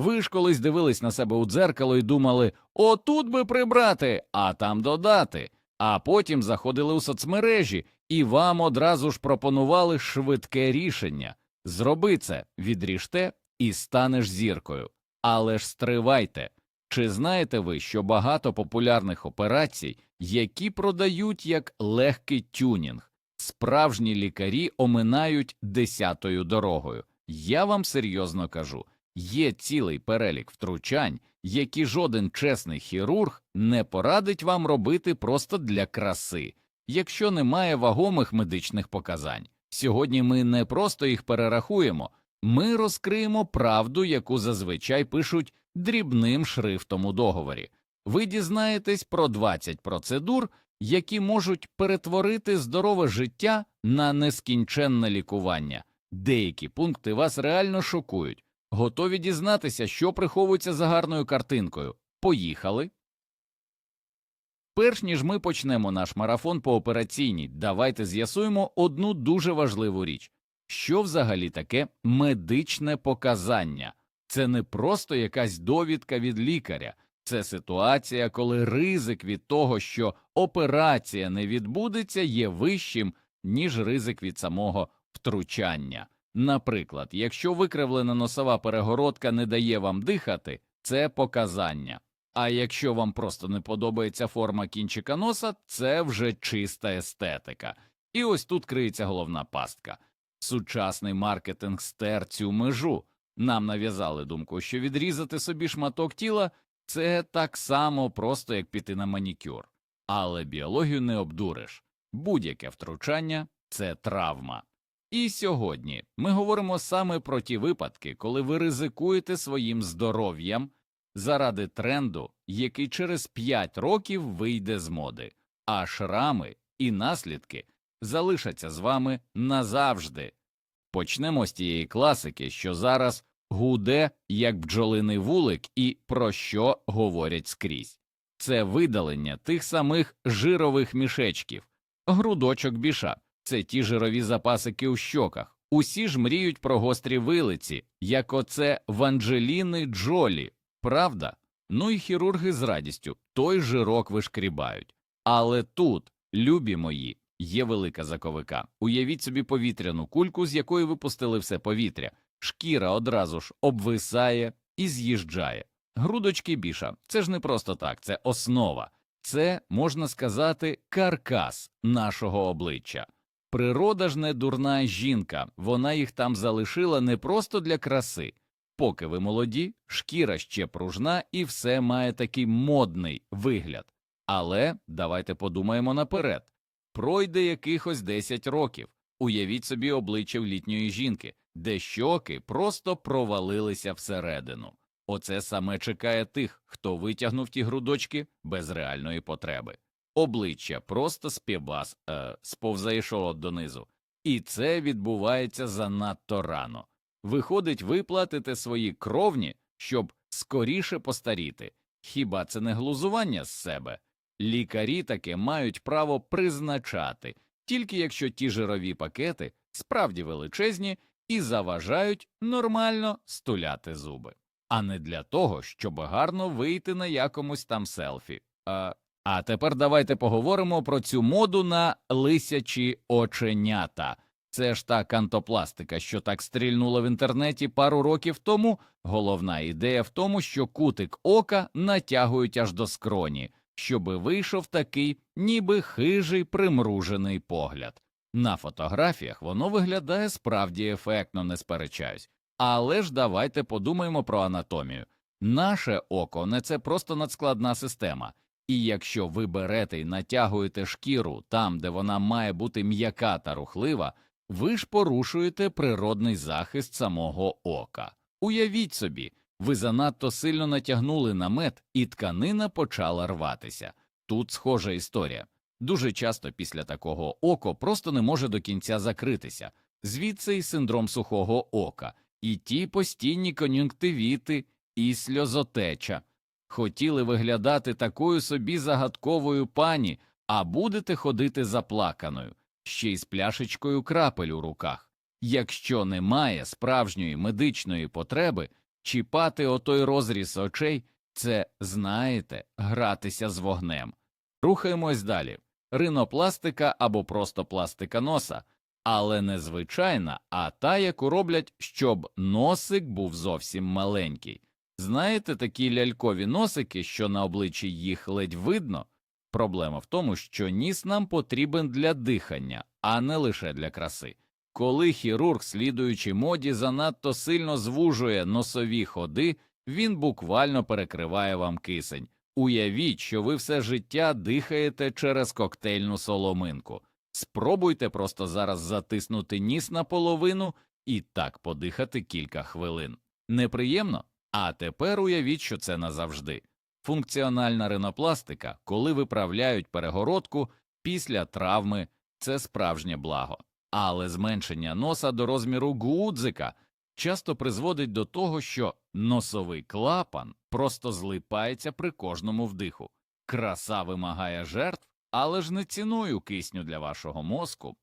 Ви ж колись дивились на себе у дзеркало і думали, отут би прибрати, а там додати. А потім заходили у соцмережі і вам одразу ж пропонували швидке рішення зроби це, відріжте і станеш зіркою. Але ж стривайте. Чи знаєте ви, що багато популярних операцій, які продають як легкий тюнінг, справжні лікарі оминають десятою дорогою? Я вам серйозно кажу, є цілий перелік втручань, які жоден чесний хірург не порадить вам робити просто для краси, якщо немає вагомих медичних показань. Сьогодні ми не просто їх перерахуємо, ми розкриємо правду, яку зазвичай пишуть дрібним шрифтом у договорі. Ви дізнаєтесь про 20 процедур, які можуть перетворити здорове життя на нескінченне лікування. Деякі пункти вас реально шокують. Готові дізнатися, що приховується за гарною картинкою. Поїхали. Перш ніж ми почнемо наш марафон по операційній, давайте з'ясуємо одну дуже важливу річ. Що взагалі таке медичне показання? Це не просто якась довідка від лікаря, це ситуація, коли ризик від того, що операція не відбудеться, є вищим, ніж ризик від самого втручання. Наприклад, якщо викривлена носова перегородка не дає вам дихати, це показання. А якщо вам просто не подобається форма кінчика носа, це вже чиста естетика. І ось тут криється головна пастка. Сучасний маркетинг стер цю межу. Нам нав'язали думку, що відрізати собі шматок тіла це так само просто, як піти на манікюр. Але біологію не обдуриш. Будь-яке втручання це травма. І сьогодні ми говоримо саме про ті випадки, коли ви ризикуєте своїм здоров'ям заради тренду, який через 5 років вийде з моди, а шрами і наслідки залишаться з вами назавжди. Почнемо з тієї класики, що зараз гуде як бджолиний вулик, і про що говорять скрізь. Це видалення тих самих жирових мішечків, грудочок біша, це ті жирові запасики у щоках. Усі ж мріють про гострі вилиці, як оце в Анджеліни Джолі, правда? Ну і хірурги з радістю той жирок вишкрібають. Але тут, любі мої, є велика заковика. Уявіть собі повітряну кульку, з якої випустили все повітря, шкіра одразу ж обвисає і з'їжджає. Грудочки біша це ж не просто так, це основа, це, можна сказати, каркас нашого обличчя. Природа ж не дурна жінка, вона їх там залишила не просто для краси. Поки ви молоді, шкіра ще пружна і все має такий модний вигляд. Але давайте подумаємо наперед пройде якихось 10 років. Уявіть собі обличчя в літньої жінки, де щоки просто провалилися всередину. Оце саме чекає тих, хто витягнув ті грудочки без реальної потреби. Обличчя просто співбас е, сповзає шолот донизу, і це відбувається занадто рано. Виходить, ви платите свої кровні, щоб скоріше постаріти. Хіба це не глузування з себе? Лікарі таке мають право призначати, тільки якщо ті жирові пакети справді величезні і заважають нормально стуляти зуби, а не для того, щоб гарно вийти на якомусь там селфі. А, а тепер давайте поговоримо про цю моду на лисячі оченята. Це ж та кантопластика, що так стрільнула в інтернеті пару років тому. Головна ідея в тому, що кутик ока натягують аж до скроні, щоби вийшов такий, ніби хижий примружений погляд. На фотографіях воно виглядає справді ефектно, не сперечаюсь. Але ж давайте подумаємо про анатомію. Наше око не це просто надскладна система, і якщо ви берете і натягуєте шкіру там, де вона має бути м'яка та рухлива, ви ж порушуєте природний захист самого ока. Уявіть собі, ви занадто сильно натягнули намет, і тканина почала рватися. Тут схожа історія. Дуже часто після такого око просто не може до кінця закритися, звідси й синдром сухого ока, і ті постійні кон'юнктивіти, і сльозотеча. Хотіли виглядати такою собі загадковою пані, а будете ходити заплаканою, ще й з пляшечкою крапель у руках. Якщо немає справжньої медичної потреби, Чіпати отой розріз очей це, знаєте, гратися з вогнем. Рухаємось далі. Ринопластика або просто пластика носа, але не звичайна, а та, яку роблять, щоб носик був зовсім маленький. Знаєте такі лялькові носики, що на обличчі їх ледь видно? Проблема в тому, що ніс нам потрібен для дихання, а не лише для краси. Коли хірург, слідуючи моді, занадто сильно звужує носові ходи, він буквально перекриває вам кисень. Уявіть, що ви все життя дихаєте через коктейльну соломинку. Спробуйте просто зараз затиснути ніс наполовину і так подихати кілька хвилин. Неприємно? А тепер уявіть, що це назавжди. Функціональна ринопластика, коли виправляють перегородку після травми, це справжнє благо. Але зменшення носа до розміру гудзика часто призводить до того, що носовий клапан просто злипається при кожному вдиху. Краса вимагає жертв, але ж не ціною кисню для вашого мозку.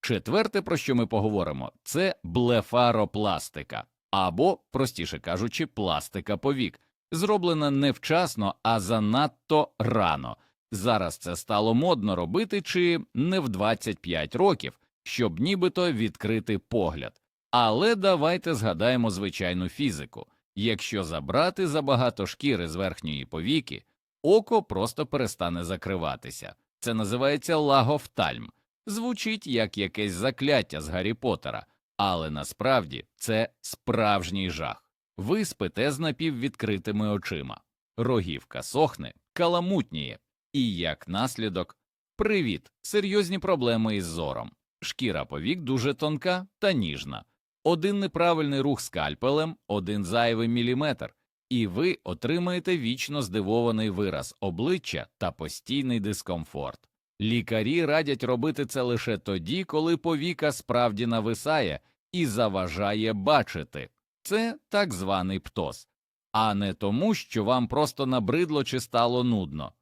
Четверте, про що ми поговоримо, це блефаропластика, або, простіше кажучи, пластика повік, зроблена не вчасно, а занадто рано. Зараз це стало модно робити чи не в 25 років, щоб нібито відкрити погляд. Але давайте згадаємо звичайну фізику. Якщо забрати забагато шкіри з верхньої повіки, око просто перестане закриватися. Це називається лагофтальм. Звучить як якесь закляття з Гаррі Поттера, але насправді це справжній жах. Ви спите з напіввідкритими очима, рогівка сохне, каламутніє, і як наслідок привіт, серйозні проблеми із зором. Шкіра повік дуже тонка та ніжна. Один неправильний рух скальпелем, один зайвий міліметр, і ви отримаєте вічно здивований вираз обличчя та постійний дискомфорт. Лікарі радять робити це лише тоді, коли повіка справді нависає і заважає бачити. Це так званий птоз, а не тому, що вам просто набридло чи стало нудно.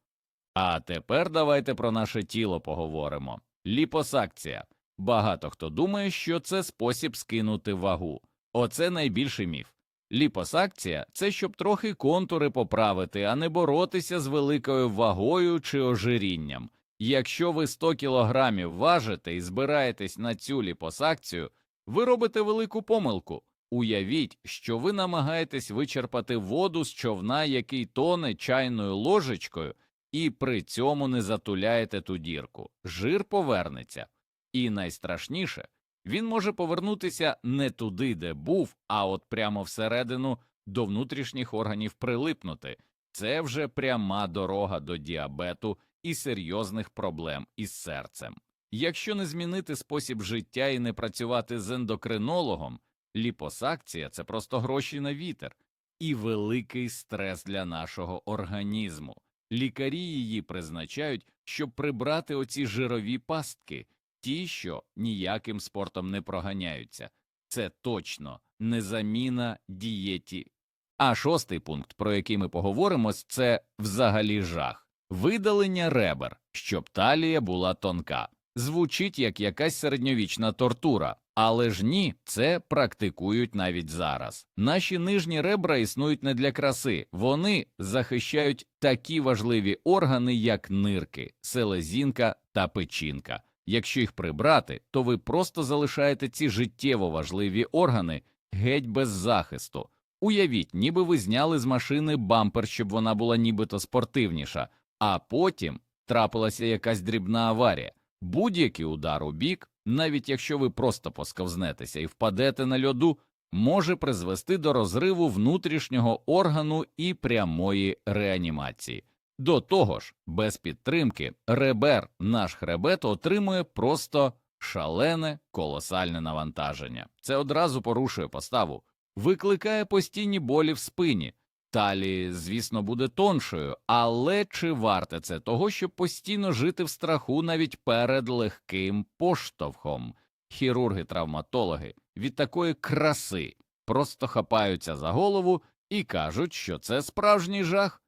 А тепер давайте про наше тіло поговоримо. Ліпосакція. Багато хто думає, що це спосіб скинути вагу. Оце найбільший міф. Ліпосакція це щоб трохи контури поправити, а не боротися з великою вагою чи ожирінням. Якщо ви 100 кілограмів важите і збираєтесь на цю ліпосакцію, ви робите велику помилку. Уявіть, що ви намагаєтесь вичерпати воду з човна, який тоне чайною ложечкою, і при цьому не затуляєте ту дірку. Жир повернеться. І найстрашніше, він може повернутися не туди, де був, а от прямо всередину до внутрішніх органів прилипнути. Це вже пряма дорога до діабету і серйозних проблем із серцем. Якщо не змінити спосіб життя і не працювати з ендокринологом, ліпосакція це просто гроші на вітер і великий стрес для нашого організму. Лікарі її призначають, щоб прибрати оці жирові пастки, ті, що ніяким спортом не проганяються. Це точно не заміна дієті. А шостий пункт, про який ми поговоримо, це взагалі жах видалення ребер, щоб талія була тонка. Звучить як якась середньовічна тортура, але ж ні, це практикують навіть зараз. Наші нижні ребра існують не для краси, вони захищають такі важливі органи, як нирки, селезінка та печінка. Якщо їх прибрати, то ви просто залишаєте ці життєво важливі органи геть без захисту. Уявіть, ніби ви зняли з машини бампер, щоб вона була нібито спортивніша, а потім трапилася якась дрібна аварія. Будь-який удар у бік, навіть якщо ви просто посковзнетеся і впадете на льоду, може призвести до розриву внутрішнього органу і прямої реанімації. До того ж, без підтримки ребер наш хребет отримує просто шалене колосальне навантаження. Це одразу порушує поставу, викликає постійні болі в спині. Талії, звісно, буде тоншою, але чи варте це того, щоб постійно жити в страху навіть перед легким поштовхом? Хірурги-травматологи від такої краси просто хапаються за голову і кажуть, що це справжній жах.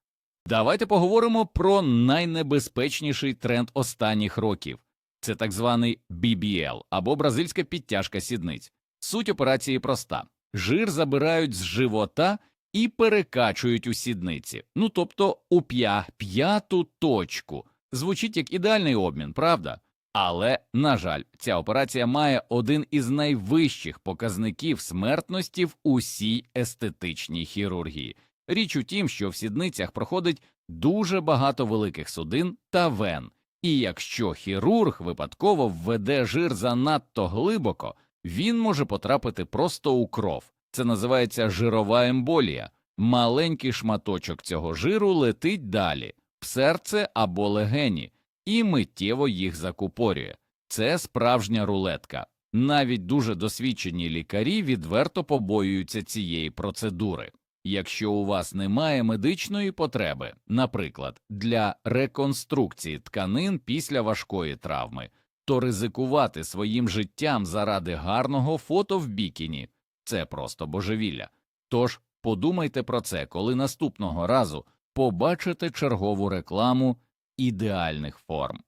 Давайте поговоримо про найнебезпечніший тренд останніх років. Це так званий BBL або бразильська підтяжка сідниць. Суть операції проста: жир забирають з живота і перекачують у сідниці, ну тобто у п'я п'яту точку. Звучить як ідеальний обмін, правда? Але, на жаль, ця операція має один із найвищих показників смертності в усій естетичній хірургії. Річ у тім, що в сідницях проходить дуже багато великих судин та вен, і якщо хірург випадково введе жир занадто глибоко, він може потрапити просто у кров. Це називається жирова емболія. Маленький шматочок цього жиру летить далі в серце або легені і миттєво їх закупорює. Це справжня рулетка. Навіть дуже досвідчені лікарі відверто побоюються цієї процедури. Якщо у вас немає медичної потреби, наприклад, для реконструкції тканин після важкої травми, то ризикувати своїм життям заради гарного фото в бікіні це просто божевілля. Тож подумайте про це, коли наступного разу побачите чергову рекламу ідеальних форм.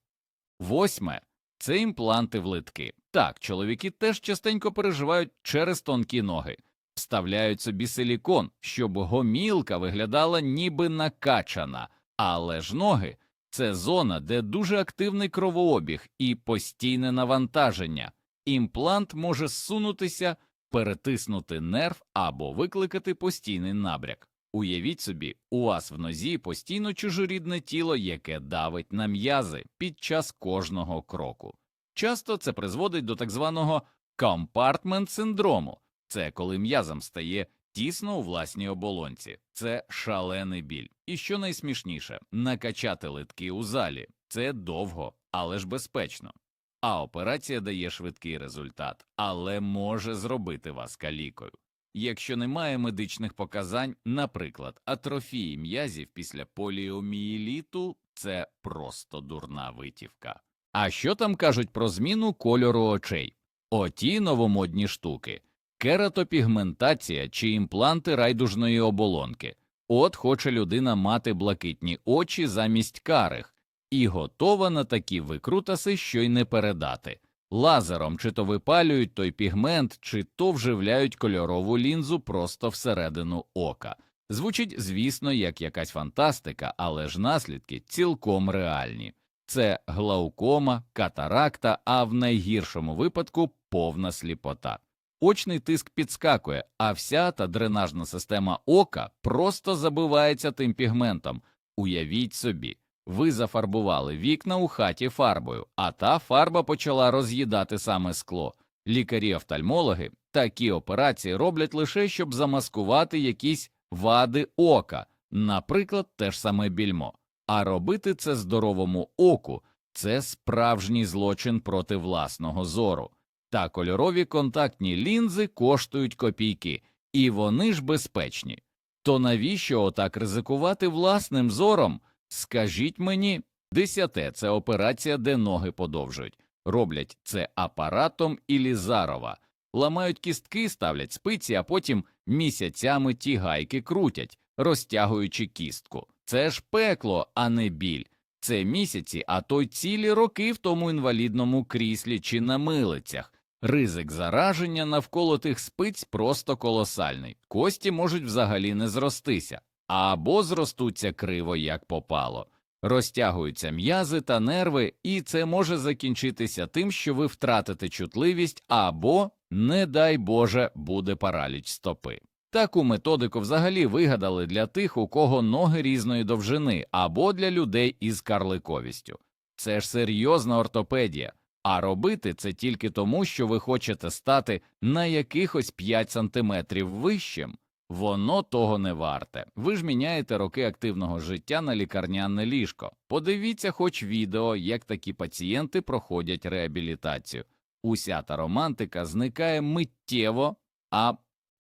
Восьме це імпланти в литки. Так, чоловіки теж частенько переживають через тонкі ноги, вставляють собі силікон, щоб гомілка виглядала ніби накачана, але ж ноги це зона, де дуже активний кровообіг і постійне навантаження. Імплант може зсунутися, перетиснути нерв або викликати постійний набряк. Уявіть собі, у вас в нозі постійно чужорідне тіло, яке давить на м'язи під час кожного кроку. Часто це призводить до так званого компартмент синдрому. Це коли м'язам стає тісно у власній оболонці. Це шалений біль. І що найсмішніше, накачати литки у залі це довго, але ж безпечно. А операція дає швидкий результат, але може зробити вас калікою. Якщо немає медичних показань, наприклад, атрофії м'язів після поліомієліту, це просто дурна витівка. А що там кажуть про зміну кольору очей? Оті новомодні штуки, кератопігментація чи імпланти райдужної оболонки. От хоче людина мати блакитні очі замість карих, і готова на такі викрутаси, що й не передати. Лазером чи то випалюють той пігмент, чи то вживляють кольорову лінзу просто всередину ока. Звучить, звісно, як якась фантастика, але ж наслідки цілком реальні. Це глаукома, катаракта, а в найгіршому випадку повна сліпота. Очний тиск підскакує, а вся та дренажна система ока просто забивається тим пігментом. Уявіть собі, ви зафарбували вікна у хаті фарбою, а та фарба почала роз'їдати саме скло. Лікарі-офтальмологи такі операції роблять лише щоб замаскувати якісь вади ока, наприклад, те ж саме більмо. А робити це здоровому оку це справжній злочин проти власного зору. Та кольорові контактні лінзи коштують копійки, і вони ж безпечні. То навіщо отак ризикувати власним зором? Скажіть мені, десяте це операція, де ноги подовжують. Роблять це апаратом Ілізарова, ламають кістки, ставлять спиці, а потім місяцями ті гайки крутять, розтягуючи кістку. Це ж пекло, а не біль. Це місяці, а то й цілі роки в тому інвалідному кріслі чи на милицях. Ризик зараження навколо тих спиць просто колосальний. Кості можуть взагалі не зростися, або зростуться криво, як попало. Розтягуються м'язи та нерви, і це може закінчитися тим, що ви втратите чутливість, або, не дай Боже, буде параліч стопи. Таку методику взагалі вигадали для тих, у кого ноги різної довжини, або для людей із карликовістю. Це ж серйозна ортопедія, а робити це тільки тому, що ви хочете стати на якихось 5 сантиметрів вищим. Воно того не варте. Ви ж міняєте роки активного життя на лікарняне ліжко. Подивіться, хоч відео, як такі пацієнти проходять реабілітацію. Уся та романтика зникає миттєво, а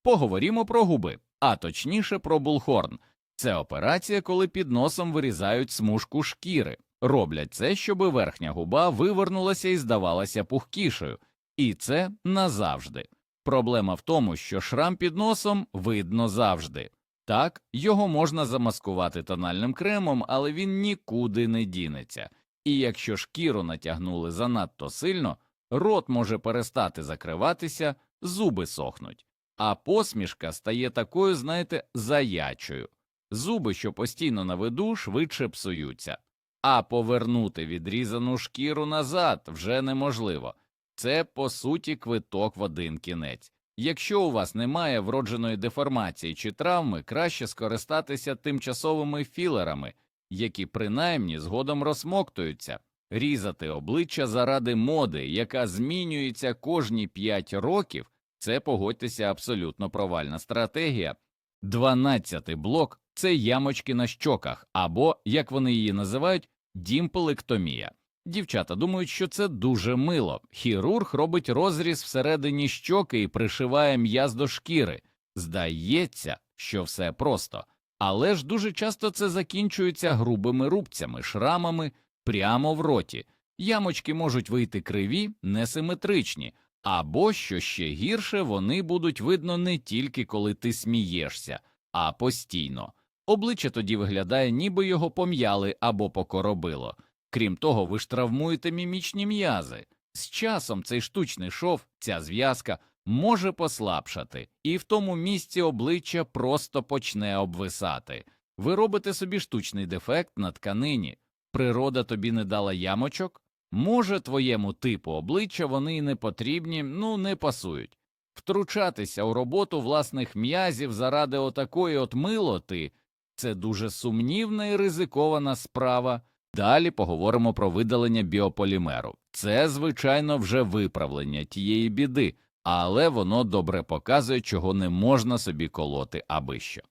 поговоримо про губи, а точніше про булхорн. Це операція, коли під носом вирізають смужку шкіри. Роблять це, щоб верхня губа вивернулася і здавалася пухкішою, і це назавжди. Проблема в тому, що шрам під носом видно завжди. Так, його можна замаскувати тональним кремом, але він нікуди не дінеться. І якщо шкіру натягнули занадто сильно, рот може перестати закриватися, зуби сохнуть. а посмішка стає такою, знаєте, заячою. Зуби, що постійно на виду, швидше псуються, а повернути відрізану шкіру назад вже неможливо. Це, по суті, квиток в один кінець. Якщо у вас немає вродженої деформації чи травми, краще скористатися тимчасовими філерами, які принаймні згодом розсмоктуються, різати обличчя заради моди, яка змінюється кожні 5 років, це погодьтеся абсолютно провальна стратегія. Дванадцятий блок це ямочки на щоках, або, як вони її називають, дімпелектомія. Дівчата думають, що це дуже мило. Хірург робить розріз всередині щоки і пришиває м'яз до шкіри. Здається, що все просто, але ж дуже часто це закінчується грубими рубцями, шрамами прямо в роті. Ямочки можуть вийти криві, несиметричні, або, що ще гірше, вони будуть видно не тільки коли ти смієшся, а постійно. Обличчя тоді виглядає, ніби його пом'яли або покоробило. Крім того, ви ж травмуєте мімічні м'язи. З часом цей штучний шов, ця зв'язка може послабшати, і в тому місці обличчя просто почне обвисати. Ви робите собі штучний дефект на тканині. Природа тобі не дала ямочок? Може, твоєму типу обличчя вони й не потрібні, ну не пасують. Втручатися у роботу власних м'язів заради отакої от милоти це дуже сумнівна і ризикована справа. Далі поговоримо про видалення біополімеру. Це, звичайно, вже виправлення тієї біди, але воно добре показує, чого не можна собі колоти аби що.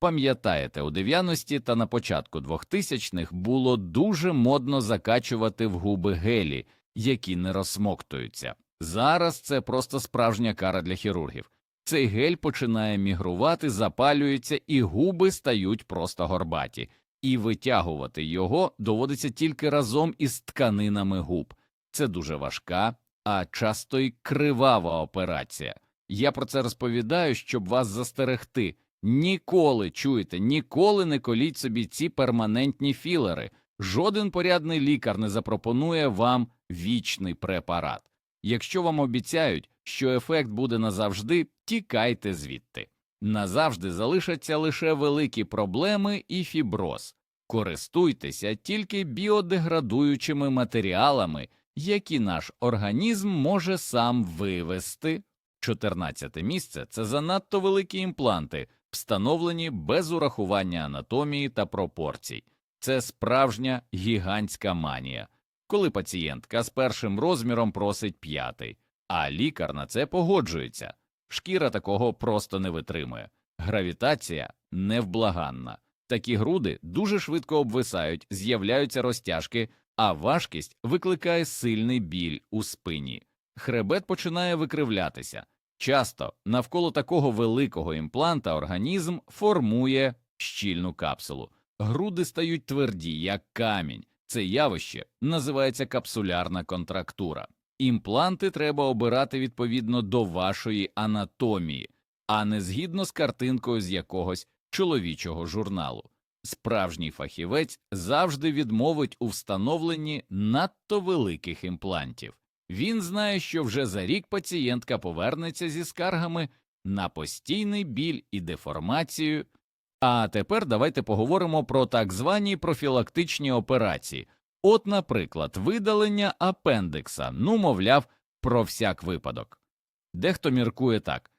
Пам'ятаєте, у 90-ті та на початку 2000-х було дуже модно закачувати в губи гелі, які не розсмоктуються. Зараз це просто справжня кара для хірургів. Цей гель починає мігрувати, запалюється, і губи стають просто горбаті, і витягувати його доводиться тільки разом із тканинами губ. Це дуже важка, а часто й кривава операція. Я про це розповідаю, щоб вас застерегти. Ніколи чуєте, ніколи не коліть собі ці перманентні філери. Жоден порядний лікар не запропонує вам вічний препарат. Якщо вам обіцяють, що ефект буде назавжди, тікайте звідти. Назавжди залишаться лише великі проблеми і фіброз. Користуйтеся тільки біодеградуючими матеріалами, які наш організм може сам вивести. 14 місце це занадто великі імпланти, встановлені без урахування анатомії та пропорцій. Це справжня гігантська манія, коли пацієнтка з першим розміром просить п'ятий, а лікар на це погоджується. Шкіра такого просто не витримує. Гравітація невблаганна. Такі груди дуже швидко обвисають, з'являються розтяжки, а важкість викликає сильний біль у спині. Хребет починає викривлятися. Часто навколо такого великого імпланта організм формує щільну капсулу. Груди стають тверді, як камінь. Це явище називається капсулярна контрактура. Імпланти треба обирати відповідно до вашої анатомії, а не згідно з картинкою з якогось чоловічого журналу. Справжній фахівець завжди відмовить у встановленні надто великих імплантів. Він знає, що вже за рік пацієнтка повернеться зі скаргами на постійний біль і деформацію. А тепер давайте поговоримо про так звані профілактичні операції. От, наприклад, видалення апендикса, ну, мовляв, про всяк випадок. Дехто міркує так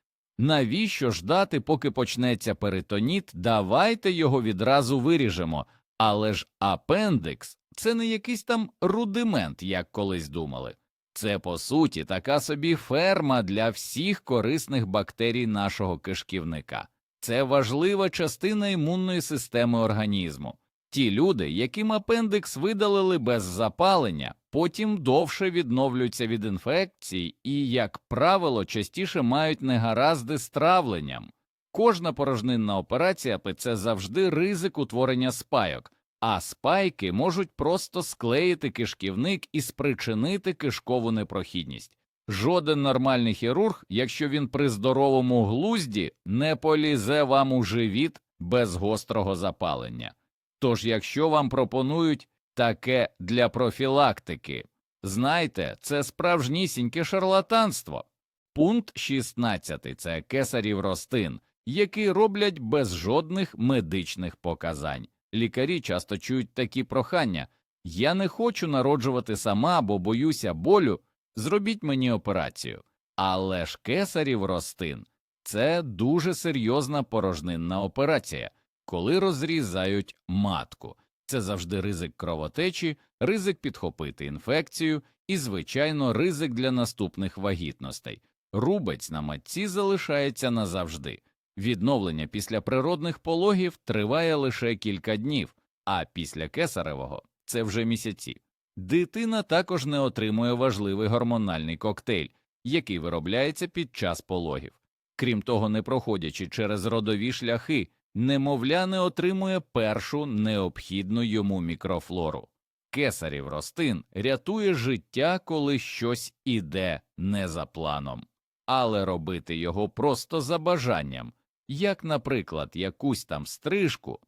навіщо ждати, поки почнеться перитоніт, давайте його відразу виріжемо, але ж апендикс це не якийсь там рудимент, як колись думали. Це, по суті, така собі ферма для всіх корисних бактерій нашого кишківника. Це важлива частина імунної системи організму. Ті люди, яким апендикс видалили без запалення, потім довше відновлюються від інфекцій і, як правило, частіше мають негаразди з травленням. Кожна порожнинна операція це завжди ризик утворення спайок, а спайки можуть просто склеїти кишківник і спричинити кишкову непрохідність. Жоден нормальний хірург, якщо він при здоровому глузді, не полізе вам у живіт без гострого запалення. Тож, якщо вам пропонують таке для профілактики, знайте, це справжнісіньке шарлатанство. Пункт 16 – це кесарів ростин, які роблять без жодних медичних показань. Лікарі часто чують такі прохання я не хочу народжувати сама, бо боюся болю, зробіть мені операцію. Але ж кесарів ростин це дуже серйозна порожнинна операція, коли розрізають матку. Це завжди ризик кровотечі, ризик підхопити інфекцію і, звичайно, ризик для наступних вагітностей. Рубець на матці залишається назавжди. Відновлення після природних пологів триває лише кілька днів, а після кесаревого це вже місяці. Дитина також не отримує важливий гормональний коктейль, який виробляється під час пологів. Крім того, не проходячи через родові шляхи, немовля не отримує першу необхідну йому мікрофлору. Кесарів ростин рятує життя, коли щось іде не за планом, але робити його просто за бажанням, як, наприклад, якусь там стрижку,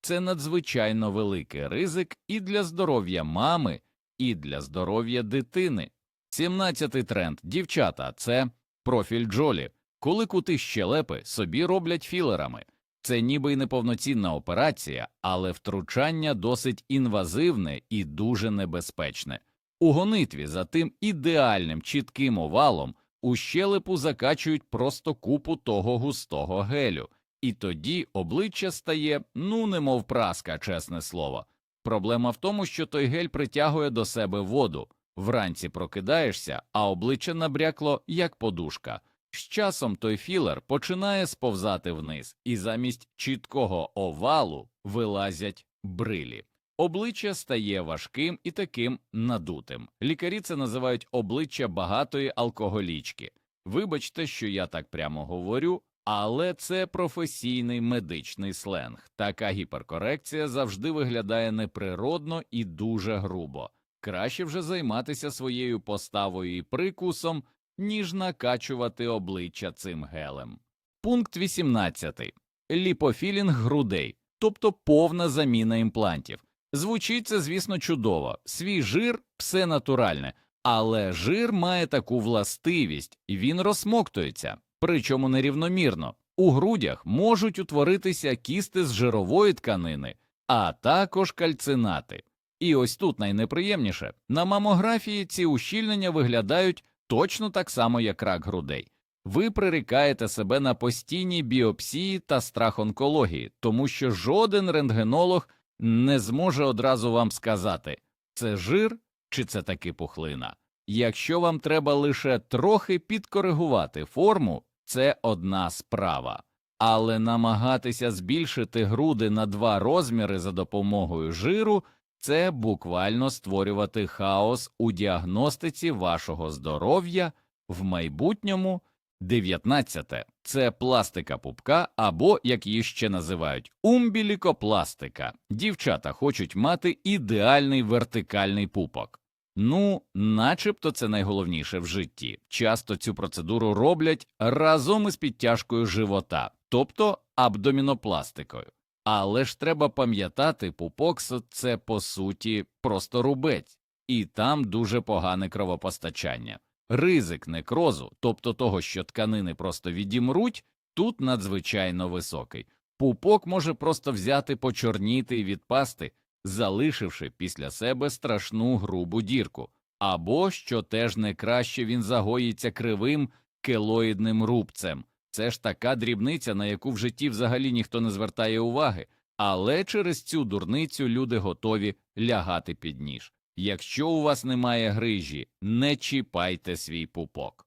це надзвичайно великий ризик і для здоров'я мами, і для здоров'я дитини. Сімнадцятий тренд дівчата це профіль Джолі, коли кути щелепи собі роблять філерами. Це ніби й неповноцінна операція, але втручання досить інвазивне і дуже небезпечне. У гонитві за тим ідеальним чітким овалом у щелепу закачують просто купу того густого гелю, і тоді обличчя стає, ну, немов праска, чесне слово. Проблема в тому, що той гель притягує до себе воду. Вранці прокидаєшся, а обличчя набрякло, як подушка. З часом той філер починає сповзати вниз, і замість чіткого овалу вилазять брилі. Обличчя стає важким і таким надутим. Лікарі це називають обличчя багатої алкоголічки. Вибачте, що я так прямо говорю, але це професійний медичний сленг. Така гіперкорекція завжди виглядає неприродно і дуже грубо. Краще вже займатися своєю поставою і прикусом, ніж накачувати обличчя цим гелем. Пункт 18. Ліпофілінг грудей, тобто повна заміна імплантів. Звучить це, звісно, чудово. Свій жир все натуральне, але жир має таку властивість, він розсмоктується, причому нерівномірно. У грудях можуть утворитися кісти з жирової тканини, а також кальцинати. І ось тут найнеприємніше на мамографії ці ущільнення виглядають точно так само, як рак грудей. Ви прирікаєте себе на постійні біопсії та страх онкології, тому що жоден рентгенолог не зможе одразу вам сказати, це жир чи це таки пухлина. Якщо вам треба лише трохи підкоригувати форму, це одна справа. Але намагатися збільшити груди на два розміри за допомогою жиру це буквально створювати хаос у діагностиці вашого здоров'я в майбутньому. 19. Це пластика пупка або, як її ще називають, умбілікопластика. Дівчата хочуть мати ідеальний вертикальний пупок. Ну, начебто це найголовніше в житті. Часто цю процедуру роблять разом із підтяжкою живота, тобто абдомінопластикою. Але ж треба пам'ятати, пупокс – це по суті просто рубець, і там дуже погане кровопостачання. Ризик некрозу, тобто того, що тканини просто відімруть, тут надзвичайно високий. Пупок може просто взяти, почорніти і відпасти, залишивши після себе страшну грубу дірку, або, що теж не краще, він загоїться кривим келоїдним рубцем. Це ж така дрібниця, на яку в житті взагалі ніхто не звертає уваги, але через цю дурницю люди готові лягати під ніж. Якщо у вас немає грижі, не чіпайте свій пупок.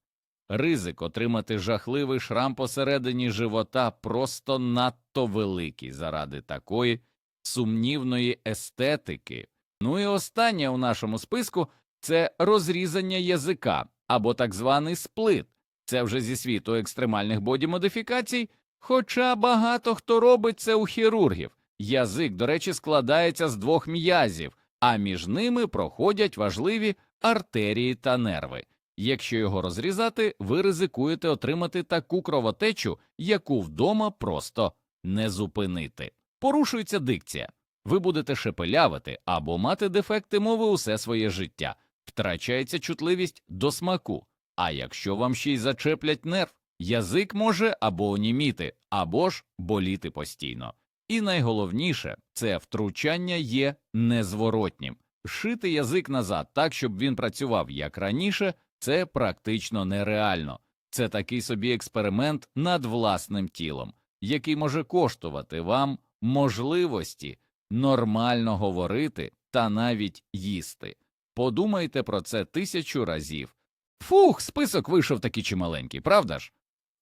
Ризик отримати жахливий шрам посередині живота просто надто великий заради такої сумнівної естетики. Ну і останнє у нашому списку це розрізання язика або так званий сплит. Це вже зі світу екстремальних бодімодифікацій, хоча багато хто робить це у хірургів. Язик, до речі, складається з двох м'язів, а між ними проходять важливі артерії та нерви. Якщо його розрізати, ви ризикуєте отримати таку кровотечу, яку вдома просто не зупинити. Порушується дикція. Ви будете шепелявити або мати дефекти мови усе своє життя, втрачається чутливість до смаку. А якщо вам ще й зачеплять нерв, язик може або оніміти, або ж боліти постійно. І найголовніше, це втручання є незворотнім. Шити язик назад так, щоб він працював як раніше, це практично нереально. Це такий собі експеримент над власним тілом, який може коштувати вам можливості нормально говорити та навіть їсти. Подумайте про це тисячу разів. Фух, список вийшов такий чималенький, правда ж?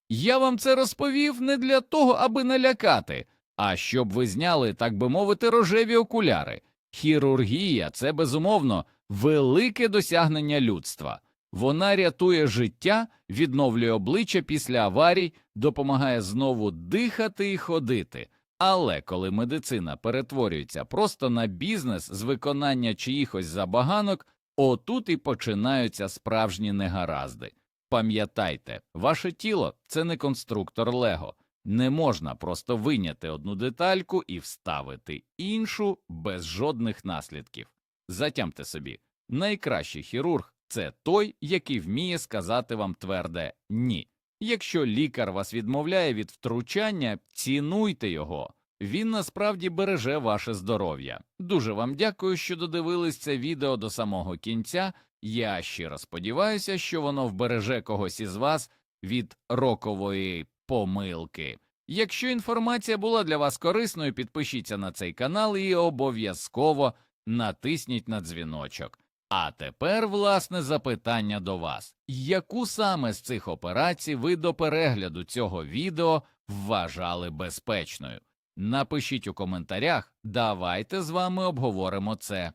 Я вам це розповів не для того, аби налякати, а щоб ви зняли, так би мовити, рожеві окуляри. Хірургія це безумовно велике досягнення людства. Вона рятує життя, відновлює обличчя після аварій, допомагає знову дихати і ходити. Але коли медицина перетворюється просто на бізнес з виконання чиїхось забаганок, отут і починаються справжні негаразди. Пам'ятайте, ваше тіло це не конструктор Лего. Не можна просто виняти одну детальку і вставити іншу без жодних наслідків. Затямте собі, найкращий хірург це той, який вміє сказати вам тверде ні. Якщо лікар вас відмовляє від втручання, цінуйте його. Він насправді береже ваше здоров'я. Дуже вам дякую, що додивились це відео до самого кінця. Я щиро сподіваюся, що воно вбереже когось із вас від рокової помилки. Якщо інформація була для вас корисною, підпишіться на цей канал і обов'язково натисніть на дзвіночок. А тепер, власне, запитання до вас. Яку саме з цих операцій ви до перегляду цього відео вважали безпечною? Напишіть у коментарях, давайте з вами обговоримо це